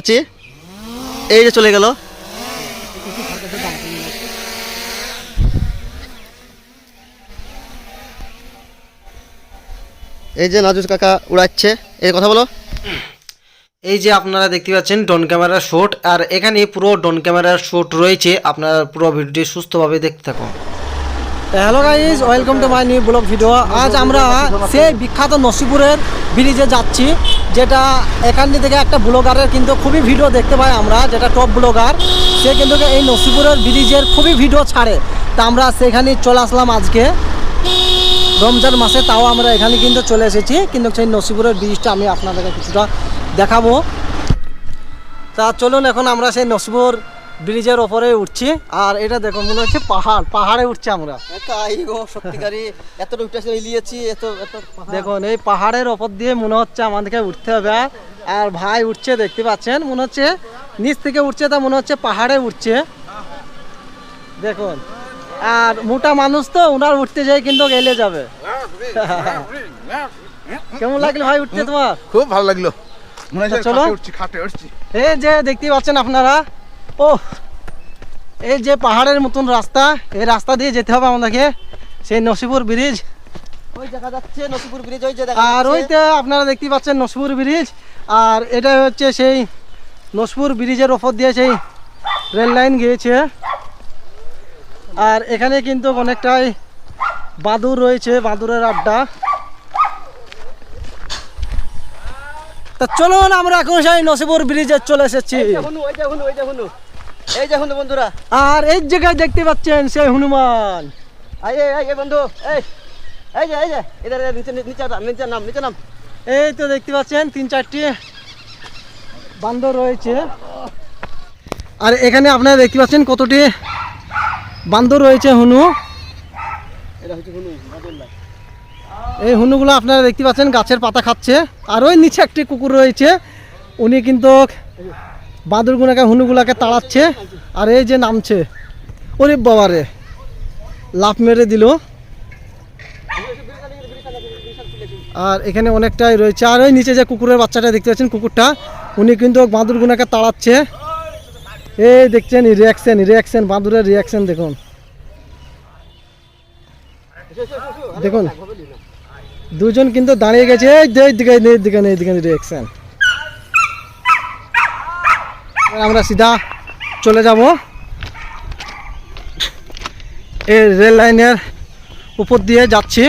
আছি। এই যে চলে গেল। এই যে নাজুস কাকা উড়াচ্ছে। এই কথা বলো। এই যে আপনারা দেখতে পাচ্ছেন ডন ক্যামেরার শুট আর এখানে পুরো ডন ক্যামেরার শুট রয়েছে। আপনারা পুরো ভিডিওটি সুস্থভাবে দেখতে থাকুন। Hello guys welcome to my new blog video আজ আমরা সেই বিখ্যাত নসিপুরের ব্রিজে যাচ্ছি। যেটা এখান থেকে একটা ব্লগারের কিন্তু খুবই ভিডিও দেখতে পাই আমরা, যেটা টপ ব্লগার। সে কিন্তু এই নসিপুরের ব্রিজের খুবই ভিডিও ছাড়ে। তা আমরা সেখানে চলে আসলাম আজকে। রমজান মাসে তাও আমরা এখানে কিন্তু চলে এসেছি। কিন্তু সেই নসিপুরের ব্রিজটা আমি আপনাদেরকে কিছুটা দেখাবো। তা চলুন এখন আমরা সেই নসিপুর ব্রিজের ওপরে উঠছি আর এটা দেখো মনে হচ্ছে পাহাড় পাহাড়ে উঠছি আমরা। দেখুন এই পাহাড়ের ওপর দিয়ে মনে হচ্ছে আমাদেরকে উঠতে হবে আর ভাই উঠছে দেখতে পাচ্ছেন মনে হচ্ছে নিচ থেকে উঠছে তা মনে হচ্ছে পাহাড়ে উঠছে। দেখুন আর মোটা মানুষ তো ওনার উঠতে যাই কিন্তু গেলে যাবে। কেমন লাগল ভাই উঠতে তোমার? খুব ভালো লাগল। চলো। খাটে উঠছি খাটে উঠছি। এই যে দেখতে পাচ্ছেন আপনারা ও এই যে পাহাড়ের মতন রাস্তা এই রাস্তা দিয়ে যেতে হবে আমাদেরকে সেই নসিপুর ব্রিজ। ওই দেখা যাচ্ছে নসিপুর ব্রিজ ওই যে আর। ওইতে আপনারা দেখতে পাচ্ছেন নসিপুর ব্রিজ আর এটা হচ্ছে সেই নসপুর ব্রিজের ওপর দিয়ে সেই রেল লাইন গিয়েছে। আর এখানে কিন্তু অনেকটাই বাদুর রয়েছে বাদুরের আড্ডা। তা চলুন আমরা এখন সেই নসিপুর ব্রিজে চলে এসেছি। দেখুন এই দেখুন বন্ধুরা। আর এই জায়গায় দেখতে পাচ্ছেন সেই হনুমান। এই বন্ধু এই এই যে এই যে এদের নিচে নিচে নাম নিচে নাম নিচে নাম। এই তো দেখতে পাচ্ছেন তিন চারটি বান্দর রয়েছে। আর এখানে আপনারা দেখতে পাচ্ছেন কতটি বান্দর রয়েছে হুনু। এটা হচ্ছে হুনু এই হুনুগুলো আপনারা দেখতে পাচ্ছেন গাছের পাতা খাচ্ছে। আর ওই নিচে একটি কুকুর রয়েছে উনি কিন্তু বাঁদরগুলোকে হুনুগুলাকে তাড়াচ্ছে আর এই যে নামছে। ওরে বাবারে, লাফ মেরে দিল। আর এখানে অনেকটাই রয়েছে। আর ওই নিচে যে কুকুরের বাচ্চাটা দেখতে পাচ্ছেন কুকুরটা, উনি কিন্তু বাঁদরগুলোকে তাড়াচ্ছে। এই দেখছেন রিয়াকশন রিয়াকশন বাঁদরের রিয়াকশন দেখুন। দেখুন, দুজন কিন্তু দাঁড়িয়ে গেছে। এই দিকে যে এইদিকে এইদিকে এইদিকে রিয়াকশন আমরা সিধা চলে যাব। এই রেল লাইনের উপর দিয়ে যাচ্ছি।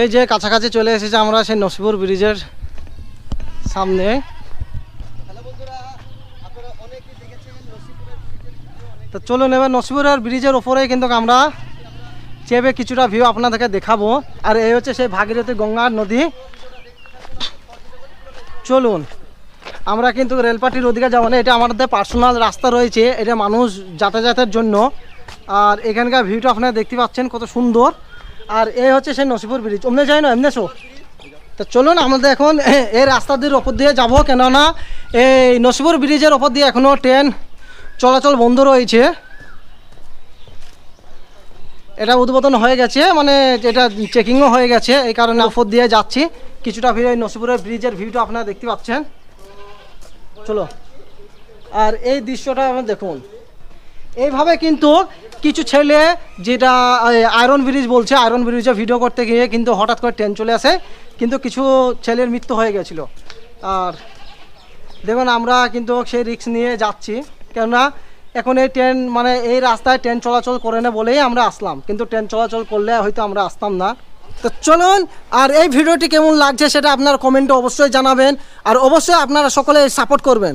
এই যে কাছাকাছি চলে এসেছে আমরা সেই নসিপুর ব্রিজের সামনে। তো চলুন এবার নসিপুরের ব্রিজের ওপরে কিন্তু আমরা চেপে কিছুটা ভিউ আপনাদেরকে দেখাবো। আর এই হচ্ছে সেই ভাগীরথী গঙ্গার নদী। চলুন। আমরা কিন্তু রেলপাটির ওদিকে যাব না, এটা আমাদের পার্সোনাল রাস্তা রয়েছে, এটা মানুষ যাতায়াতের জন্য। আর এখানকার ভিউটা আপনারা দেখতে পাচ্ছেন কত সুন্দর। আর এই হচ্ছে সেই নসিপুর ব্রিজ অমনে যাই না এমনি তো চলুন, আমাদের এখন এই রাস্তাটির ওপর দিয়ে যাব, কেননা এই নসিপুর ব্রিজের ওপর দিয়ে এখনও ট্রেন চলাচল বন্ধ রয়েছে। এটা উদ্বোধন হয়ে গেছে মানে এটা চেকিংও হয়ে গেছে, এই কারণে ওপর দিয়ে যাচ্ছি। কিছুটা ভিউ এই নসিপুরের ব্রিজের ভিউটা আপনারা দেখতে পাচ্ছেন। চলো। আর এই দৃশ্যটা আপনারা দেখুন। এইভাবে কিন্তু কিছু ছেলে যেটা আয়রন ব্রিজ বলছে আয়রন ব্রিজে ভিডিও করতে গিয়ে কিন্তু হঠাৎ করে ট্রেন চলে আসে, কিন্তু কিছু ছেলের মৃত্যু হয়ে গেছিল। আর দেখুন, আমরা কিন্তু সেই রিস্ক নিয়ে যাচ্ছি, কেননা এখন এই ট্রেন মানে এই রাস্তায় ট্রেন চলাচল করে না বলেই আমরা আসলাম। কিন্তু ট্রেন চলাচল করলে হয়তো আমরা আসতাম না। তো চলুন আর এই ভিডিওটি কেমন লাগছে সেটা আপনার কমেন্টে অবশ্যই জানাবেন আর অবশ্যই আপনারা সকলে সাপোর্ট করবেন।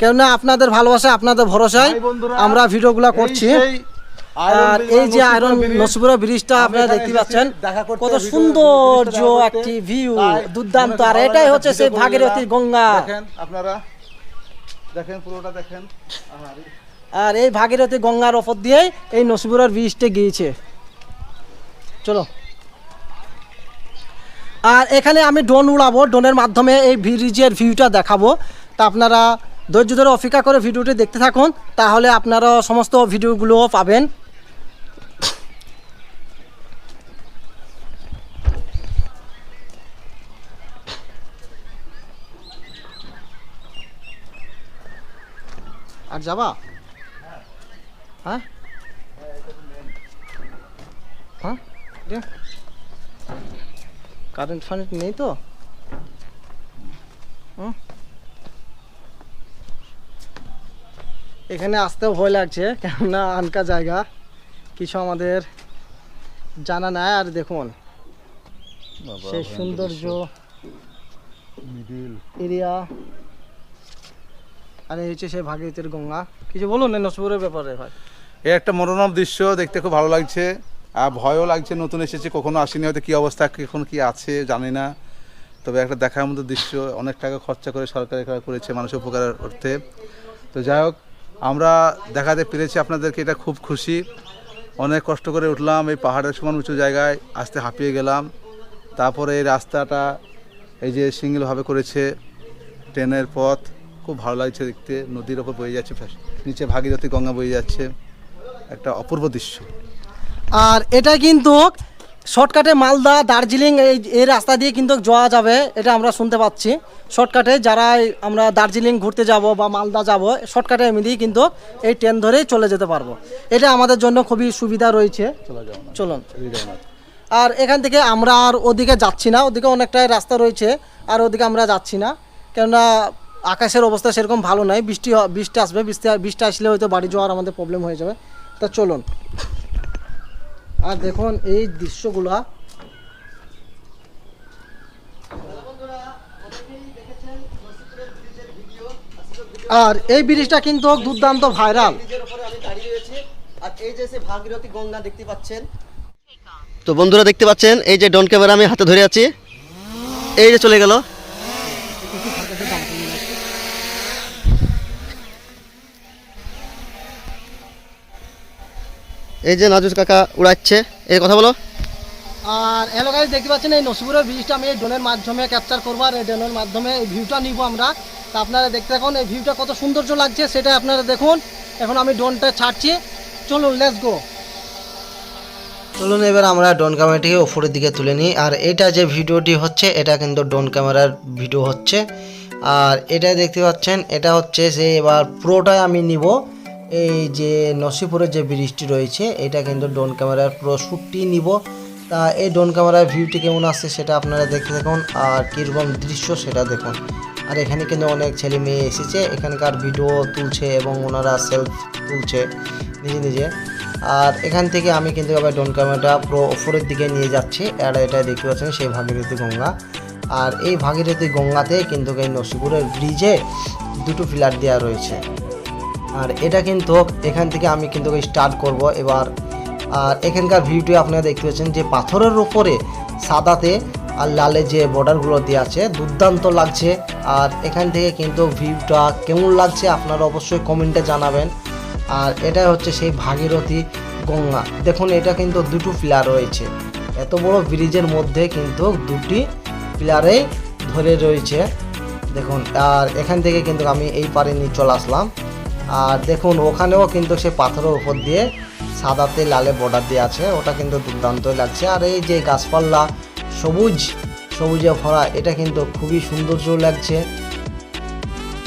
কেননা আপনাদের ভালোবাসা আপনাদের ভরসায় আমরা ভিডিওগুলো করছি। আর এই যে আয়রন নসিপুরা ব্রিজটা আপনারা দেখতে পাচ্ছেন কত করতে। একটি ভিউ দুর্দান্ত। আর এটাই হচ্ছে সেই ভাগীরথী গঙ্গা। দেখেন আপনারা দেখেন পুরোটা দেখেন। আর এই ভাগীরথী গঙ্গার ওপর দিয়েই এই নসিপুরের ব্রিজটা গিয়েছে। চলো। আর এখানে আমি ড্রোন উড়াবো ড্রোনের মাধ্যমে এই ব্রিজের ভিউটা দেখাবো। তা আপনারা ধৈর্য ধরে অপেক্ষা করে ভিডিওটি দেখতে থাকুন, তাহলে আপনারা সমস্ত ভিডিওগুলো পাবেন। আর যাবা? হ্যাঁ? হ্যাঁ? কারেন্ট ফারেন্ট নেই তো? হুম? এখানে আসতেও ভয় লাগছে কেননা আনকা জায়গা কিছু আমাদের জানা নাই। আর দেখুন সেই সৌন্দর্য এরিয়া। আর এই হচ্ছে সেই ভাগীরথীর গঙ্গা। কিছু বলুন এই নসপুরের ব্যাপারে ভাই। এই একটা মনোরম দৃশ্য দেখতে খুব ভালো লাগছে। ভয়ও লাগছে, নতুন এসেছে, কখনো আসিনি, হয়তো কী অবস্থা, কখন কি আছে, জানি না। তবে একটা দেখার মতো দৃশ্য, অনেক টাকা খরচা করে সরকার এখানে করেছে মানুষের উপকার অর্থে তো যাই হোক, আমরা দেখাতে পেরেছি আপনাদেরকে, এটা খুব খুশি। অনেক কষ্ট করে উঠলাম, এই পাহাড়ের সমান উঁচু জায়গায়, আসতে হাঁপিয়ে গেলাম। তারপরে এই রাস্তাটা, এই যে সিঙ্গেলভাবে করেছে ট্রেনের পথ, খুব ভালো লাগছে দেখতে। নদীর ওপর বয়ে যাচ্ছে নিচে ভাগীরথী গঙ্গা বয়ে যাচ্ছে। একটা অপূর্ব দৃশ্য। আর এটা কিন্তু শর্টকাটে মালদা দার্জিলিং এই এই রাস্তা দিয়ে কিন্তু যাওয়া যাবে এটা আমরা শুনতে পাচ্ছি। শর্টকাটে যারা আমরা দার্জিলিং ঘুরতে যাব বা মালদা যাব শর্টকাটে এমনিই কিন্তু এই ট্রেন ধরেই চলে যেতে পারব। এটা আমাদের জন্য খুবই সুবিধা রয়েছে। চলে চলুন। আর এখান থেকে আমরা আর ওদিকে যাচ্ছি না ওদিকে অনেকটাই রাস্তা রয়েছে আর ওদিকে আমরা যাচ্ছি না। কেননা আকাশের অবস্থা সেরকম ভালো নয় বৃষ্টি বৃষ্টি আসবে বৃষ্টি বৃষ্টি আসলে হয়তো বাড়ি যাওয়ার আমাদের প্রবলেম হয়ে যাবে। তা চলুন। আর দেখুন এই দৃশ্যগুলা। আর এই ব্রিজটা কিন্তু দুর্দান্ত ভাইরাল। ব্রিজের উপরে আমি দাঁড়িয়ে রয়েছি। আর এই যে সে ভাগীরথী গঙ্গা দেখতে পাচ্ছেন। তো বন্ধুরা দেখতে পাচ্ছেন এই যে ডন ক্যামেরা আমি হাতে ধরে আছি। এই যে চলে গেল। এই যে নাজুস কাকা উড়াচ্ছে এই কথা বলো। আর হ্যালো গাইজ দেখতে পাচ্ছেন এই নসিপুরের ব্রিজটা আমি এই ড্রোনের মাধ্যমে ক্যাপচার করব আর এই ড্রোনের মাধ্যমে এই ভিউটা নিব আমরা। তা আপনারা দেখতে থাকুন এই ভিউটা কত সৌন্দর্য লাগছে সেটা আপনারা দেখুন। এখন আমি ড্রোনটা ছাড়ছি। চলুন লেটস গো চলুন এবার আমরা ড্রোন ক্যামেরাটিকে উপরের দিকে তুলে নিই। আর এটা যে ভিডিওটি হচ্ছে এটা কিন্তু ড্রোন ক্যামেরার ভিডিও হচ্ছে। আর এটা দেখতে পাচ্ছেন এটা হচ্ছে সে এবার পুরোটাই আমি নিব। এই যে নসিপুরের যে ব্রিজটি রয়েছে, এটা কিন্তু ড্রোন ক্যামেরার পুরো শ্যুটটি নিব। তা এই ড্রোন ক্যামেরার ভিউটি কেমন আসছে সেটা আপনারা দেখতে থাকুন, আর কীরকম দৃশ্য সেটা দেখুন। আর এখানে কিন্তু অনেক ছেলে মেয়ে এসেছে, এখানকার ভিডিও তুলছে এবং ওনারা সেলফ তুলছে নিজে নিজে। আর এখান থেকে আমি কিন্তু আবার ড্রোন ক্যামেরাটা পুরো ওপরের দিকে নিয়ে যাচ্ছি, আর এটা দেখতে পাচ্ছেন সেই ভাগীরথী গঙ্গা। আর এই ভাগীরথী গঙ্গাতে কিন্তু এই নসিপুরের ব্রিজে দুটো পিলার দেওয়া রয়েছে। আর এটা কিন্তু এখান থেকে আমি কিন্তু স্টার্ট করব এবার। আর এখানকার ভিউটি আপনারা দেখতে পাচ্ছেন যে পাথরের উপরে সাদাতে আর লালে যে বর্ডারগুলো দেওয়া আছে, দুর্দান্ত লাগছে। আর এখান থেকে কিন্তু ভিউটা কেমন লাগছে আপনারা অবশ্যই কমেন্টে জানাবেন। আর এটা হচ্ছে সেই ভাগীরথী গঙ্গা। দেখুন, এটা কিন্তু দুটো পিলার রয়েছে। এত বড় ব্রিজের মধ্যে কিন্তু দুটি পিলারেই ধরে রয়েছে। দেখুন, আর এখান থেকে কিন্তু আমি এই পারে নিয়ে চলে আসলাম। আর দেখুন, ওখানেও কিন্তু সে পাথরের উপর দিয়ে সাদাতে লালে বর্ডার দিয়ে আছে। ওটা কিন্তু দুর্দান্তই লাগছে। আর এই যে গাছপালা, সবুজ, সবুজে ভরা, এটা কিন্তু খুবই সৌন্দর্য লাগছে।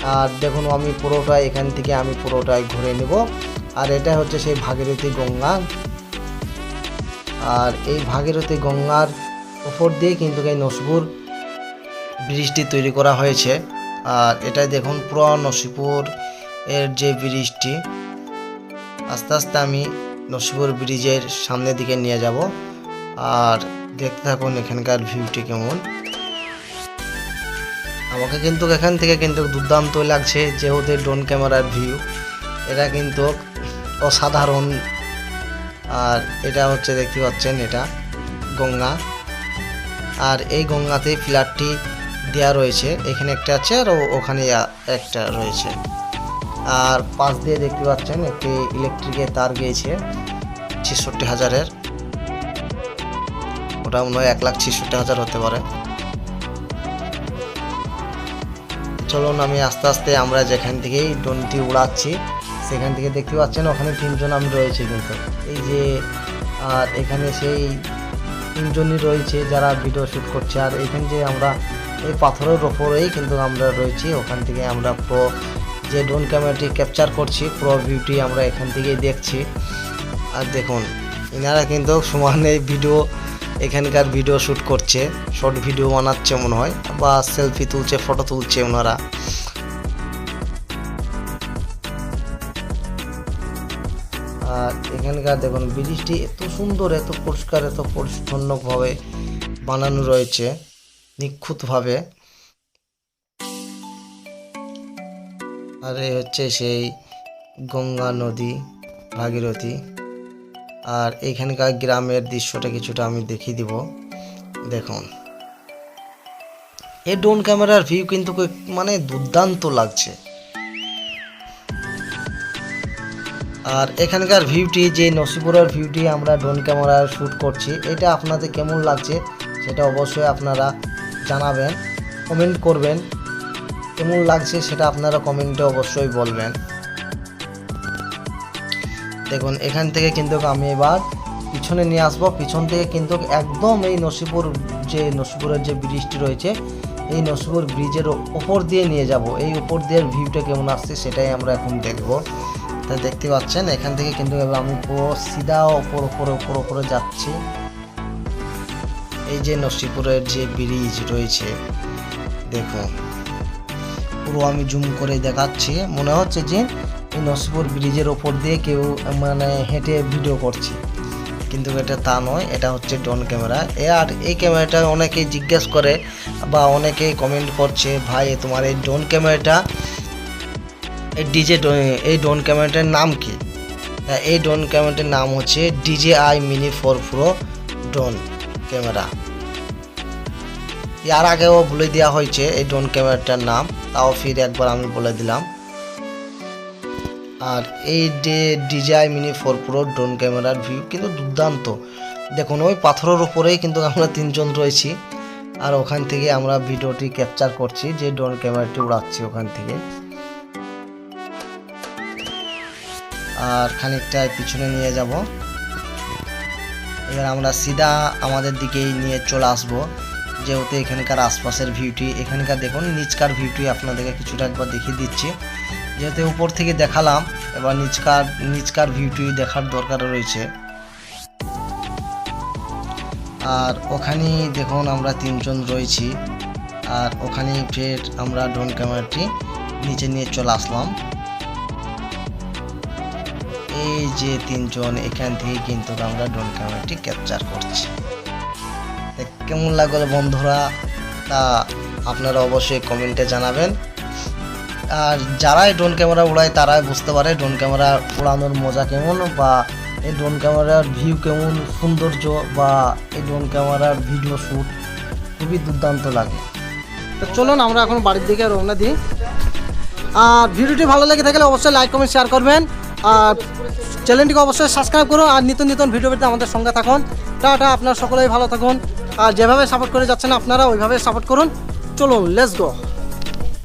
আর দেখুন, আমি পুরোটাই এখান থেকে আমি পুরোটাই ঘুরে নেব। আর এটা হচ্ছে সেই ভাগীরথী গঙ্গা। আর এই ভাগীরথী গঙ্গার উপর দিয়ে কিন্তু এই নসপুর ব্রিজটি তৈরি করা হয়েছে। আর এটাই দেখুন, পুরো নসিপুর এর যে ব্রিজটি, আস্তে আস্তে আমি নসিপুর ব্রিজের সামনের দিকে নিয়ে যাব। আর দেখতে থাকুন এখানকার ভিউটি কেমন। আমাকে কিন্তু এখান থেকে কিন্তু দুর্দান্ত লাগছে, যেহেতু ড্রোন ক্যামেরার ভিউ এটা কিন্তু অসাধারণ। আর এটা হচ্ছে দেখতে পাচ্ছেন, এটা গঙ্গা। আর এই গঙ্গাতে ফ্ল্যাটটি দেওয়া রয়েছে। এখানে একটা আছে আর ওখানে একটা রয়েছে। আর পাশ দিয়ে দেখতে পাচ্ছেন, একটি ইলেকট্রিকের তার গিয়েছে, ছেষট্টি হাজারের। ওটা মনে হয় এক লাখ ছেষট্টি হাজার হতে পারে। চলুন আমি আস্তে আস্তে আমরা যেখান থেকেই ড্রোনটি উড়াচ্ছি, সেখান থেকে দেখতে পাচ্ছেন ওখানে তিনজন আমি রয়েছে কিন্তু। এই যে, আর এখানে সেই তিনজনই রয়েছে যারা ভিডিও শ্যুট করছে। আর এখানে যে আমরা, এই পাথরের ওপরেই কিন্তু আমরা রয়েছি, ওখান থেকে আমরা পুরো যে ড্রোন ক্যামেরাটি ক্যাপচার করছি, পুরো ভিউটি আমরা এখান থেকেই দেখছি। আর দেখুন এনারা কিন্তু সমানে ভিডিও এখানকার ভিডিও শ্যুট করছে শর্ট ভিডিও বানাচ্ছে মনে হয়, বা সেলফি তুলছে ফটো তুলছে ওনারা। আর এখানকার দেখুন, ব্রিজটি এত সুন্দর, এত পরিষ্কার, এত পরিচ্ছন্নভাবে বানানো রয়েছে, নিখুঁতভাবে। আর এই হচ্ছে সেই গঙ্গা নদী, ভাগীরথী। আর এখানকার গ্রামের দৃশ্যটা কিছুটা আমি দেখিয়ে দিব। দেখুন। এই ড্রোন ক্যামেরার ভিউ কিন্তু মানে দুর্দান্ত লাগছে। আর এখানকার ভিউটি যে নসিপুরের ভিউটি আমরা ড্রোন ক্যামেরায় শ্যুট করছি, এটা আপনাদের কেমন লাগছে সেটা অবশ্যই আপনারা জানাবেন কমেন্ট করবেন। কেমন লাগছে সেটা আপনারা কমেন্টে অবশ্যই বলবেন। দেখুন, এখান থেকে কিন্তু আমি এবার পিছনে নিয়ে আসব। পিছন থেকে কিন্তু একদম এই নসিপুর যে নসিপুরের যে ব্রিজটি রয়েছে, এই নসিপুর ব্রিজের ওপর দিয়ে নিয়ে যাব। এই উপর দিয়ে ভিউটা কেমন আসছে সেটাই আমরা এখন দেখব। তা দেখতে পাচ্ছেন, এখান থেকে কিন্তু আমি পুরো সিধা ওপর, ওপরে ওপর, ওপরে যাচ্ছি। এই যে নসিপুরের যে ব্রিজ রয়েছে, দেখুন। পুরো আমি জুম করে দেখাচ্ছি। মনে হচ্ছে যে নসিপুর ব্রিজের ওপর দিয়ে কেউ মানে হেঁটে ভিডিও করছে। কিন্তু এটা তা নয়, এটা হচ্ছে ড্রোন ক্যামেরা। এ আর এই ক্যামেরাটা অনেকেই জিজ্ঞেস করে বা অনেকেই কমেন্ট করছে, ভাই তোমার এই ড্রোন ক্যামেরাটা, এই ডিজে এই ড্রোন ক্যামেরাটার নাম কি? এই ড্রোন ক্যামেরাটার নাম হচ্ছে DJI mini four pro drone camera. এর আগেও বলে দেওয়া হয়েছে, এই ড্রোন ক্যামেরাটার নাম, তাও ফির একবার আমি বলে দিলাম। আর এই যে DJI mini four pro drone ক্যামেরার ভিউ কিন্তু দুর্দান্ত। দেখুন, ওই পাথরের উপরেই কিন্তু আমরা তিনজন রয়েছি। আর ওখান থেকে আমরা ভিডিওটি ক্যাপচার করছি, যে ড্রোন ক্যামেরাটি উড়াচ্ছি ওখান থেকে। আর খানিকটা পিছনে নিয়ে যাব। এবার আমরা সিধা আমাদের দিকেই নিয়ে চলে আসব। যেহেতু এখানকার আশপাশের ভিউটি এখানকার দেখুন, নিচকার ভিউটি আপনাদেরকে কিছুটা একবার দেখিয়ে দিচ্ছি। যেহেতু উপর থেকে দেখালাম, এবার নিচকার নিচকার ভিউটি দেখার দরকার রয়েছে। আর ওখানেই দেখুন আমরা তিনজন রয়েছি। আর ওখানেই ফের আমরা ড্রোন ক্যামেরাটি নিচে নিয়ে চলে আসলাম। এই যে তিনজন, এখান থেকে কিন্তু আমরা ড্রোন ক্যামেরাটি ক্যাপচার করছি। কেমন লাগল বন্ধুরা? তা আপনারা অবশ্যই কমেন্টে জানাবেন। আর যারাই ড্রোন ক্যামেরা উড়ায়, তারাই বুঝতে পারে ড্রোন ক্যামেরা উড়ানোর মজা কেমন বা এই ড্রোন ক্যামেরার ভিউ কেমন, সৌন্দর্য বা এই ড্রোন ক্যামেরার ভিডিও শ্যুট খুবই দুর্দান্ত লাগে। তো চলুন আমরা এখন বাড়ির দিকে রওনা দিই। আর ভিডিওটি ভালো লেগে থাকলে অবশ্যই লাইক কমেন্ট শেয়ার করবেন। আর চ্যানেলটিকে অবশ্যই সাবস্ক্রাইব করুন আর নিত্য নিত্য ভিডিও পেতে আমাদের সঙ্গে থাকুন। টাটা, আপনারা সকলেই ভালো থাকুন। আর যেভাবে সাপোর্ট করে যাচ্ছেন আপনারা ওইভাবে সাপোর্ট করুন। চলুন লেটস গো